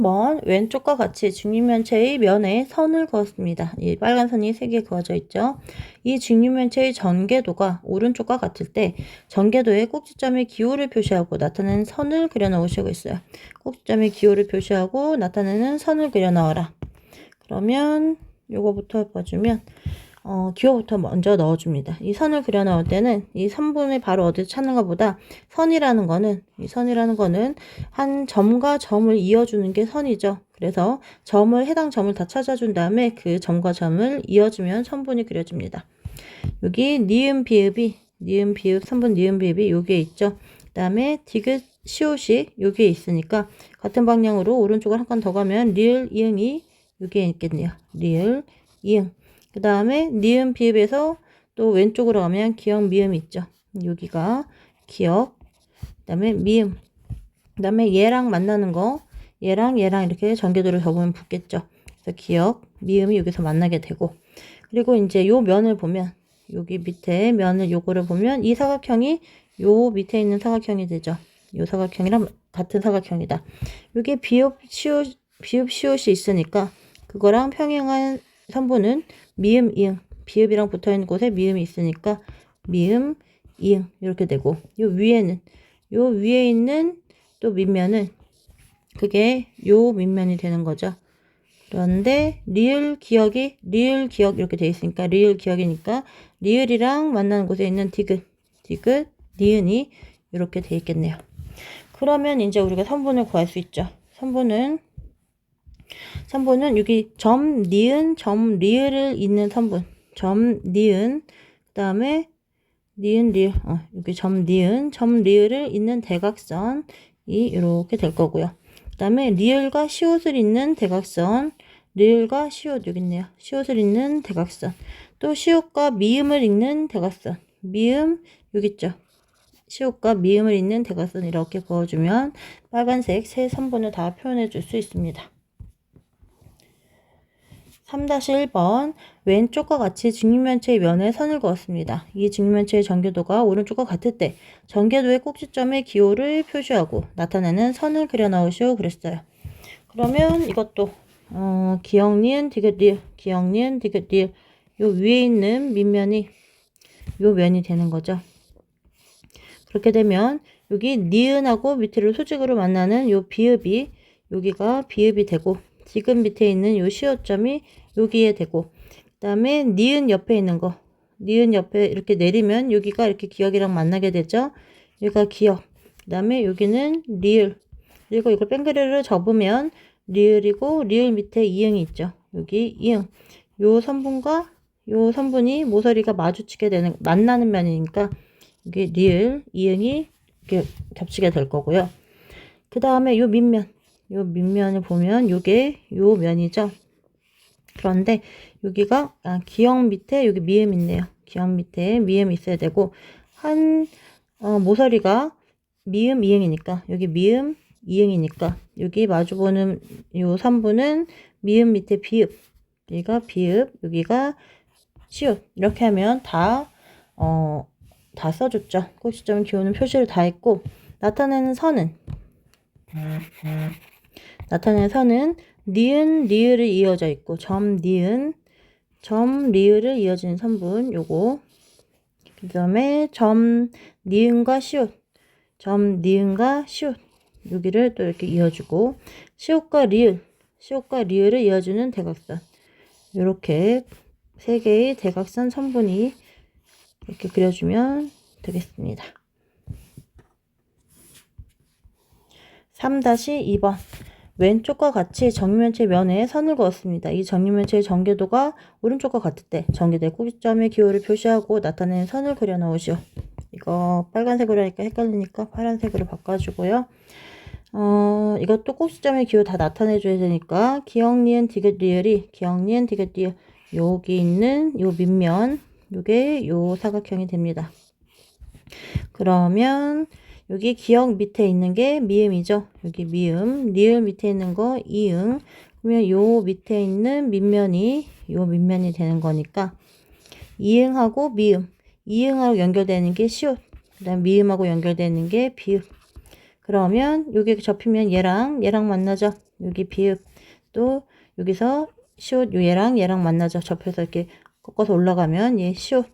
한번 왼쪽과 같이 직립면체의 면에 선을 그었습니다. 이 빨간 선이 세개 그어져 있죠. 이 직립면체의 전개도가 오른쪽과 같을 때 전개도의 꼭지점의 기호를 표시하고 나타내는 선을 그려 넣으시고 있어요. 꼭지점의 기호를 표시하고 나타내는 선을 그려 넣어라. 그러면 요거부터 봐주면 어, 기호부터 먼저 넣어줍니다. 이 선을 그려 넣을 때는 이 선분을 바로 어디서 찾는가 보다 선이라는 거는 이 선이라는 거는 한 점과 점을 이어주는 게 선이죠. 그래서 점을 해당 점을 다 찾아준 다음에 그 점과 점을 이어주면 선분이 그려집니다. 여기 니은 비읍이 니은 비읍 선분 니은 비읍이 여기에 있죠. 그다음에 디귿 시옷이 여기에 있으니까 같은 방향으로 오른쪽을 한 칸 더 가면 리을 이응이 여기에 있겠네요. 리을 이응 그 다음에 니은 비읍에서 또 왼쪽으로 가면 기역 미음이 있죠. 여기가 기역, 그 다음에 미음, 그 다음에 얘랑 만나는 거, 얘랑 얘랑 이렇게 전개도를 접으면 붙겠죠. 그래서 기역, 미음이 여기서 만나게 되고, 그리고 이제 요 면을 보면, 여기 밑에 면을 요거를 보면 이 사각형이 요 밑에 있는 사각형이 되죠. 요 사각형이랑 같은 사각형이다. 요게 비읍, 시옷, 비읍, 시옷이 있으니까 그거랑 평행한 선분은 미음, 이응. 비읍이랑 붙어 있는 곳에 미음이 있으니까 미음, 이응. 이렇게 되고, 요 위에는, 요 위에 있는 또 밑면은 그게 요 밑면이 되는 거죠. 그런데 리을 기억이 리을 기억 이렇게 돼 있으니까 리을 기억이니까 리을이랑 만나는 곳에 있는 디귿, 디귿, 니은이 이렇게 돼 있겠네요. 그러면 이제 우리가 선분을 구할 수 있죠. 선분은 3번은 여기 점, 니은, 점, 리을을 잇는 선분. 점, 니은, 그 다음에 니은, 리을, 어, 여기 점, 니은, 점, 리을을 잇는 대각선이 이렇게 될 거고요. 그 다음에 리을과 시옷을 잇는 대각선, 리을과 시옷 여기 있네요. 시옷을 잇는 대각선. 또 시옷과 미음을 잇는 대각선. 미음 여기 있죠. 시옷과 미음을 잇는 대각선 이렇게 그어주면 빨간색 세 선분을 다 표현해 줄 수 있습니다. 3-1번 왼쪽과 같이 직립면체의 면에 선을 그었습니다. 이 직립면체의 전개도가 오른쪽과 같을 때 전개도의 꼭지점의 기호를 표시하고 나타내는 선을 그려 넣으시오 그랬어요. 그러면 이것도 어, 기역니은 디귿 리을 기역니은 디귿 리을 요 위에 있는 밑면이 요 면이 되는 거죠. 그렇게 되면 여기 니은하고 밑으로 수직으로 만나는 요 비읍이 여기가 비읍이 되고 지금 밑에 있는 요 시호점이 여기에 되고 그 다음에 니은 옆에 있는 거. 니은 옆에 이렇게 내리면 여기가 이렇게 기억이랑 만나게 되죠? 여기가 기억 그 다음에 여기는 리을. 그리고 이걸 뺑그레를 접으면 리을이고 리을 밑에 이응이 있죠. 여기 이응. 요 선분과 요 선분이 모서리가 마주치게 되는 만나는 면이니까 이게 리을 이응이 이렇게 겹치게 될 거고요. 그 다음에 요 밑면 요 밑면을 보면 요게 요 면이죠. 그런데 여기가 아, 기역 밑에 여기 미음 있네요. 기역 밑에 미음 있어야 되고 한 어, 모서리가 미음 이응이니까 여기 미음 이응이니까 여기 마주보는 요 3분은 미음 밑에 비읍 여기가 비읍 여기가 시옷 이렇게 하면 다 어, 다 써줬죠. 꼭지점 기호는 표시를 다 했고 나타내는 선은 나타내는 선은 니은, 리을을 이어져 있고 점, 니은, 점, 리을을 이어지는 선분 요거. 그 다음에 점, 니은과 시옷 점, 니은과 시옷 여기를 또 이렇게 이어주고 시옷과 리을 시옷과 리을을 이어주는 대각선. 이렇게 세 개의 대각선 선분이 이렇게 그려주면 되겠습니다. 3-2번 왼쪽과 같이 정면체 면에 선을 그었습니다. 이 정면체의 전개도가 오른쪽과 같을 때 전개대 꼭지점의 기호를 표시하고 나타내는 선을 그려 넣으시오. 이거 빨간색으로 하니까 헷갈리니까 파란색으로 바꿔주고요. 어, 이것도 꼭지점의 기호 다 나타내줘야 되니까 기역, 니은, 디귿, 리을이 기역, 니은, 디귿, 리을 여기 있는 요 밑면 요게 요 사각형이 됩니다. 그러면 여기 기역 밑에 있는 게 미음이죠. 여기 미음, 리을 밑에 있는 거 이응. 그러면 요 밑에 있는 밑면이 요 밑면이 되는 거니까 이응하고 미음, 이응하고 연결되는 게 시옷. 그다음 미음하고 연결되는 게 비읍. 그러면 여기 접히면 얘랑 얘랑 만나죠. 여기 비읍 또 여기서 시옷 요 얘랑 얘랑 만나죠. 접혀서 이렇게 꺾어서 올라가면 얘 시옷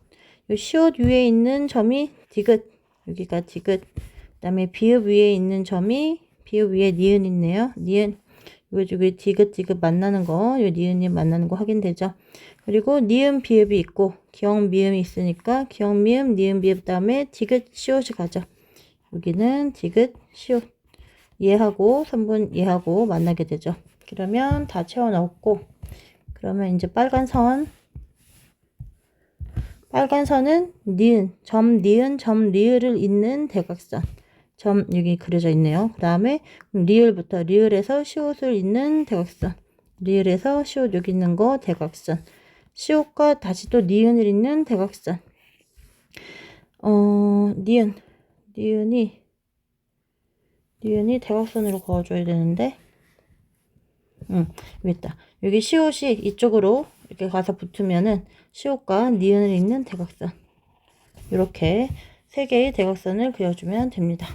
요 시옷 위에 있는 점이 디귿 여기가 디귿 그 다음에 비읍 위에 있는 점이 비읍 위에 니은 있네요. 니은 요 여기 디귿 디귿 만나는 거, 요 니은이 만나는 거 확인되죠. 그리고 니은 비읍이 있고 기억 미음이 있으니까 기억 미음 니은 비읍 다음에 디귿 시옷이 가죠. 여기는 디귿 시옷 얘하고 3분 얘하고 만나게 되죠. 그러면 다 채워 넣었고 그러면 이제 빨간 선 빨간 선은 니은 점 니은 점 리을을 잇는 대각선 점 여기 그려져 있네요. 그 다음에 리을부터 리을에서 시옷을 잇는 대각선. 리을에서 시옷 여기 있는 거 대각선. 시옷과 다시 또 니은을 잇는 대각선. 어 니은. 니은이 니은이 대각선으로 그어줘야 되는데. 응 여기 있다. 여기 시옷이 이쪽으로 이렇게 가서 붙으면은 시옷과 니은을 잇는 대각선. 이렇게 세 개의 대각선을 그려주면 됩니다.